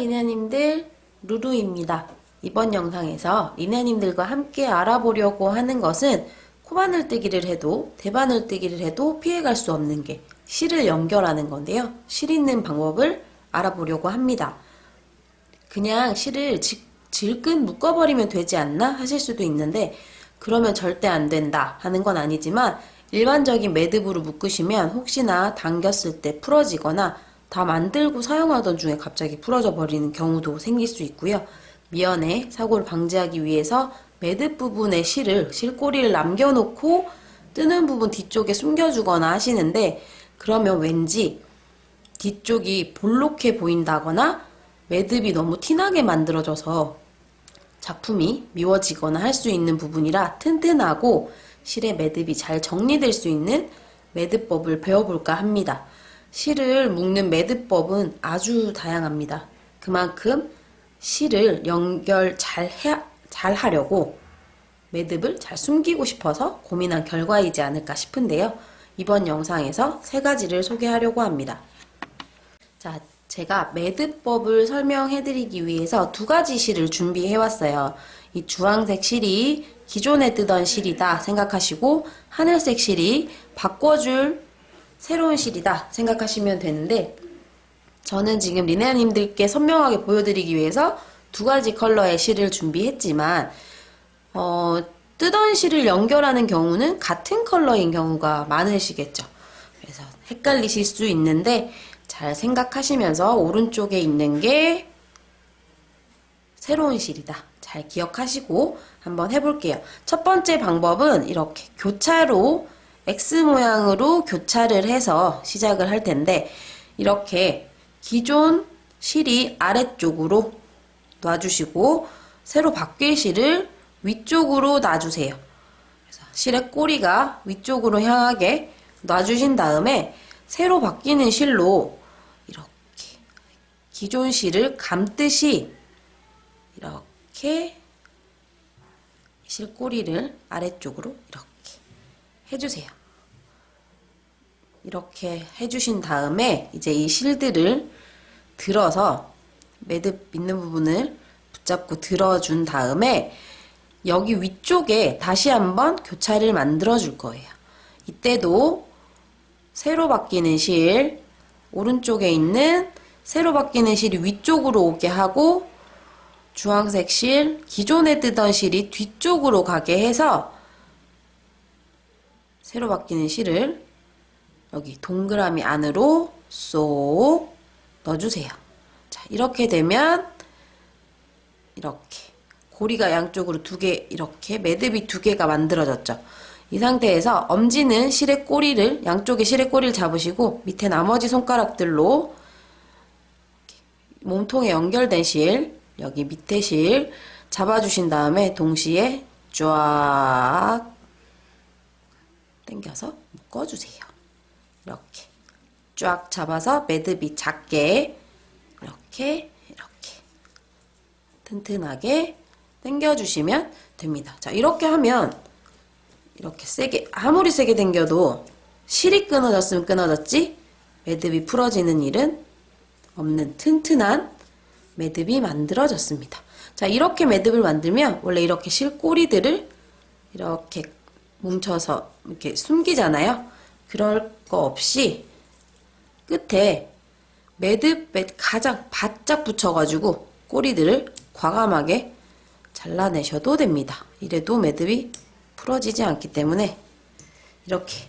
리네님들 루루입니다. 이번 영상에서 리네님들과 함께 알아보려고 하는 것은 코바늘뜨기를 해도 대바늘뜨기를 해도 피해갈 수 없는 게 실을 연결하는 건데요. 실 있는 방법을 알아보려고 합니다. 그냥 실을 질- 질끈 묶어버리면 되지 않나 하실 수도 있는데 그러면 절대 안 된다 하는 건 아니지만 일반적인 매듭으로 묶으시면 혹시나 당겼을 때 풀어지거나 다 만들고 사용하던 중에 갑자기 풀어져 버리는 경우도 생길 수 있고요. 미연에 사고를 방지하기 위해서 매듭 부분에 실을 실꼬리를 남겨놓고 뜨는 부분 뒤쪽에 숨겨주거나 하시는데 그러면 왠지 뒤쪽이 볼록해 보인다거나 매듭이 너무 티나게 만들어져서 작품이 미워지거나 할 수 있는 부분이라 튼튼하고 실의 매듭이 잘 정리될 수 있는 매듭법을 배워볼까 합니다. 실을 묶는 매듭법은 아주 다양합니다. 그만큼 실을 연결 잘 해, 잘 하려고 매듭을 잘 숨기고 싶어서 고민한 결과이지 않을까 싶은데요. 이번 영상에서 세 가지를 소개하려고 합니다. 자, 제가 매듭법을 설명해 드리기 위해서 두 가지 실을 준비해 왔어요. 이 주황색 실이 기존에 뜨던 실이다 생각하시고 하늘색 실이 바꿔줄 새로운 실이다 생각하시면 되는데 저는 지금 리네님들께 선명하게 보여드리기 위해서 두 가지 컬러의 실을 준비했지만 어, 뜨던 실을 연결하는 경우는 같은 컬러인 경우가 많으시겠죠. 그래서 헷갈리실 수 있는데 잘 생각하시면서 오른쪽에 있는 게 새로운 실이다. 잘 기억하시고 한번 해볼게요. 첫 번째 방법은 이렇게 교차로 X 모양으로 교차를 해서 시작을 할 텐데 이렇게 기존 실이 아래쪽으로 놔주시고 새로 바뀔 실을 위쪽으로 놔주세요. 실의 꼬리가 위쪽으로 향하게 놔주신 다음에 새로 바뀌는 실로 이렇게 기존 실을 감듯이 이렇게 실꼬리를 아래쪽으로 이렇게 해주세요. 이렇게 해주신 다음에 이제 이 실들을 들어서 매듭 있는 부분을 붙잡고 들어준 다음에 여기 위쪽에 다시 한번 교차를 만들어 줄 거예요. 이때도 새로 바뀌는 실, 오른쪽에 있는 새로 바뀌는 실이 위쪽으로 오게 하고 주황색 실, 기존에 뜨던 실이 뒤쪽으로 가게 해서 새로 바뀌는 실을 여기 동그라미 안으로 쏙 넣어주세요. 자, 이렇게 되면 이렇게 고리가 양쪽으로 두 개 이렇게 매듭이 두 개가 만들어졌죠. 이 상태에서 엄지는 실의 꼬리를 양쪽에 실의 꼬리를 잡으시고 밑에 나머지 손가락들로 몸통에 연결된 실 여기 밑에 실 잡아주신 다음에 동시에 쫙 당겨서 묶어주세요. 이렇게 쫙 잡아서 매듭이 작게 이렇게 이렇게 튼튼하게 당겨주시면 됩니다. 자 이렇게 하면 이렇게 세게 아무리 세게 당겨도 실이 끊어졌으면 끊어졌지 매듭이 풀어지는 일은 없는 튼튼한 매듭이 만들어졌습니다. 자 이렇게 매듭을 만들면 원래 이렇게 실꼬리들을 이렇게 뭉쳐서 이렇게 숨기잖아요. 그럴 거 없이 끝에 매듭에 가장 바짝 붙여가지고 꼬리들을 과감하게 잘라내셔도 됩니다. 이래도 매듭이 풀어지지 않기 때문에 이렇게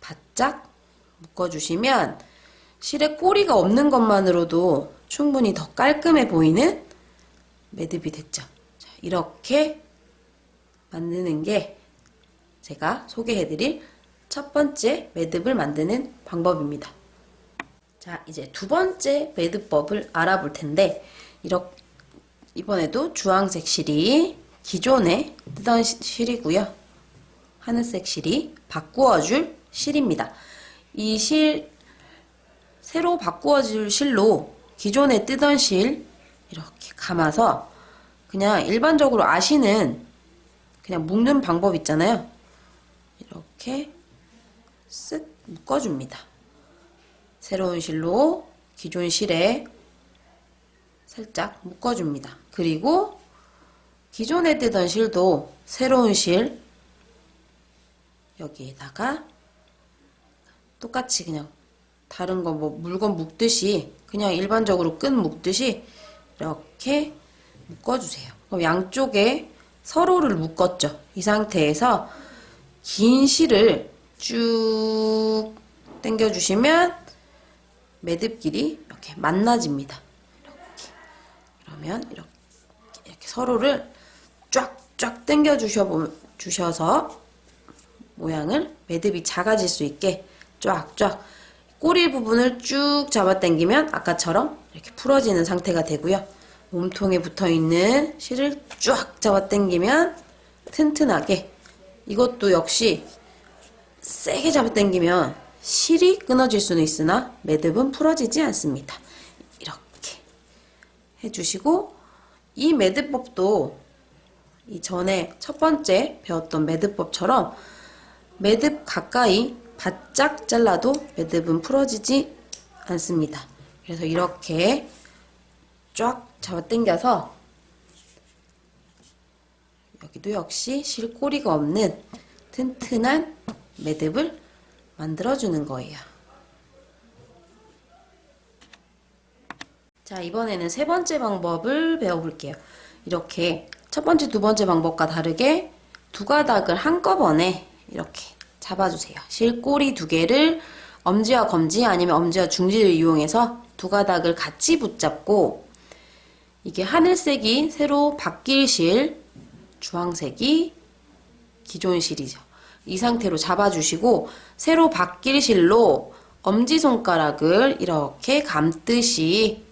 바짝 묶어주시면 실에 꼬리가 없는 것만으로도 충분히 더 깔끔해 보이는 매듭이 됐죠. 자, 이렇게 만드는 게 제가 소개해드릴 첫 번째 매듭을 만드는 방법입니다. 자, 이제 두 번째 매듭법을 알아볼 텐데, 이렇게, 이번에도 주황색 실이 기존에 뜨던 시- 실이고요. 하늘색 실이 바꾸어줄 실입니다. 이 실, 새로 바꾸어줄 실로 기존에 뜨던 실 이렇게 감아서 그냥 일반적으로 아시는 그냥 묶는 방법 있잖아요. 이렇게 쓱 묶어줍니다. 새로운 실로 기존 실에 살짝 묶어줍니다. 그리고 기존에 뜨던 실도 새로운 실 여기에다가 똑같이 그냥 다른 거 뭐 물건 묶듯이 그냥 일반적으로 끈 묶듯이 이렇게 묶어주세요. 그럼 양쪽에 서로를 묶었죠. 이 상태에서 긴 실을 쭉 당겨주시면 매듭끼리 이렇게 만나집니다. 이렇게. 그러면 이렇게, 이렇게 서로를 쫙쫙 당겨 주셔 주셔서 모양을 매듭이 작아질 수 있게 쫙쫙 꼬리 부분을 쭉 잡아 당기면 아까처럼 이렇게 풀어지는 상태가 되고요. 몸통에 붙어 있는 실을 쫙 잡아 당기면 튼튼하게 이것도 역시 세게 잡아 당기면 실이 끊어질 수는 있으나 매듭은 풀어지지 않습니다. 이렇게 해주시고 이 매듭법도 이 전에 첫 번째 배웠던 매듭법처럼 매듭 가까이 바짝 잘라도 매듭은 풀어지지 않습니다. 그래서 이렇게 쫙 잡아 당겨서 여기도 역시 실꼬리가 없는 튼튼한 매듭을 만들어주는 거예요. 자, 이번에는 세 번째 방법을 배워볼게요. 이렇게 첫 번째, 두 번째 방법과 다르게 두 가닥을 한꺼번에 이렇게 잡아주세요. 실꼬리 두 개를 엄지와 검지 아니면 엄지와 중지를 이용해서 두 가닥을 같이 붙잡고 이게 하늘색이 새로 바뀔 실, 주황색이 기존 실이죠. 이 상태로 잡아주시고 새로 바뀔 실로 엄지손가락을 이렇게 감듯이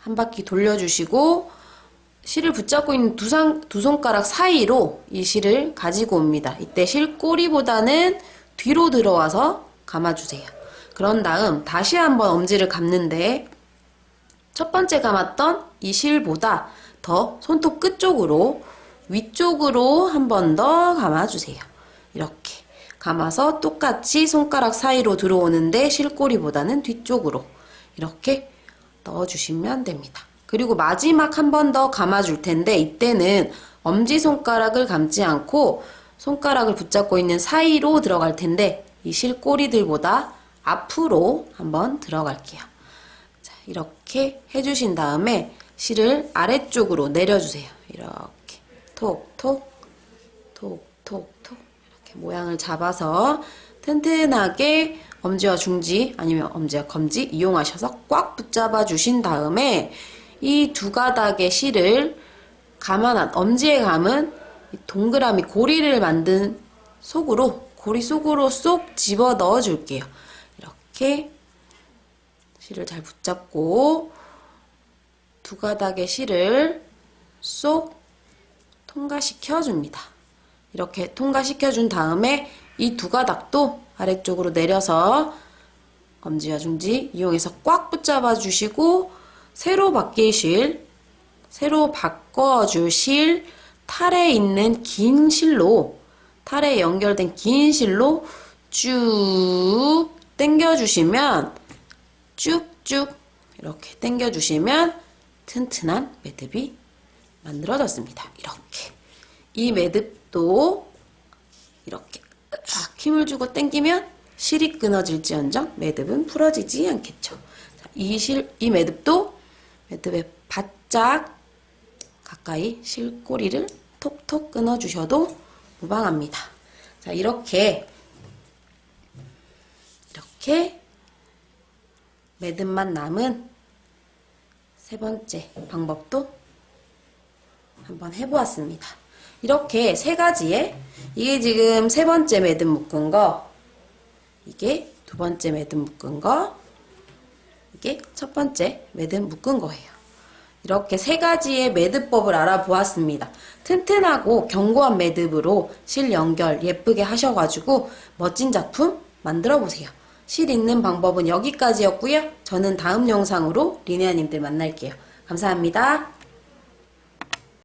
한 바퀴 돌려주시고 실을 붙잡고 있는 두, 상, 두 손가락 사이로 이 실을 가지고 옵니다. 이때 실 꼬리보다는 뒤로 들어와서 감아주세요. 그런 다음 다시 한번 엄지를 감는데 첫 번째 감았던 이 실보다 더 손톱 끝쪽으로 위쪽으로 한 번 더 감아주세요. 이렇게 감아서 똑같이 손가락 사이로 들어오는데 실꼬리보다는 뒤쪽으로 이렇게 넣어주시면 됩니다. 그리고 마지막 한 번 더 감아줄 텐데 이때는 엄지손가락을 감지 않고 손가락을 붙잡고 있는 사이로 들어갈 텐데 이 실꼬리들보다 앞으로 한번 들어갈게요. 자, 이렇게 해주신 다음에 실을 아래쪽으로 내려주세요. 이렇게 톡 톡 톡 톡톡 이렇게 모양을 잡아서 튼튼하게 엄지와 중지 아니면 엄지와 검지 이용하셔서 꽉 붙잡아 주신 다음에 이 두 가닥의 실을 감아난 엄지에 감은 이 동그라미 고리를 만든 속으로 고리 속으로 쏙 집어 넣어 줄게요. 이렇게 실을 잘 붙잡고 두 가닥의 실을 쏙 통과시켜 줍니다. 이렇게 통과시켜 준 다음에 이 두 가닥도 아래쪽으로 내려서 엄지와 중지 이용해서 꽉 붙잡아 주시고 새로 바뀔 실, 새로 바꿔줄 실, 탈에 있는 긴 실로 탈에 연결된 긴 실로 쭉 당겨주시면 쭉쭉 이렇게 당겨주시면 튼튼한 매듭이 만들어졌습니다. 이렇게 이 매듭 도 이렇게 쫙 힘을 주고 당기면 실이 끊어질지언정 매듭은 풀어지지 않겠죠. 자, 이 실, 이 매듭도 매듭에 바짝 가까이 실꼬리를 톡톡 끊어주셔도 무방합니다. 자, 이렇게, 이렇게 매듭만 남은 세 번째 방법도 한번 해보았습니다. 이렇게 세 가지에 이게 지금 세 번째 매듭 묶은 거, 이게 두 번째 매듭 묶은 거, 이게 첫 번째 매듭 묶은 거예요. 이렇게 세 가지의 매듭법을 알아보았습니다. 튼튼하고 견고한 매듭으로 실 연결 예쁘게 하셔가지고 멋진 작품 만들어 보세요. 실 있는 방법은 여기까지였고요. 저는 다음 영상으로 리네아님들 만날게요. 감사합니다.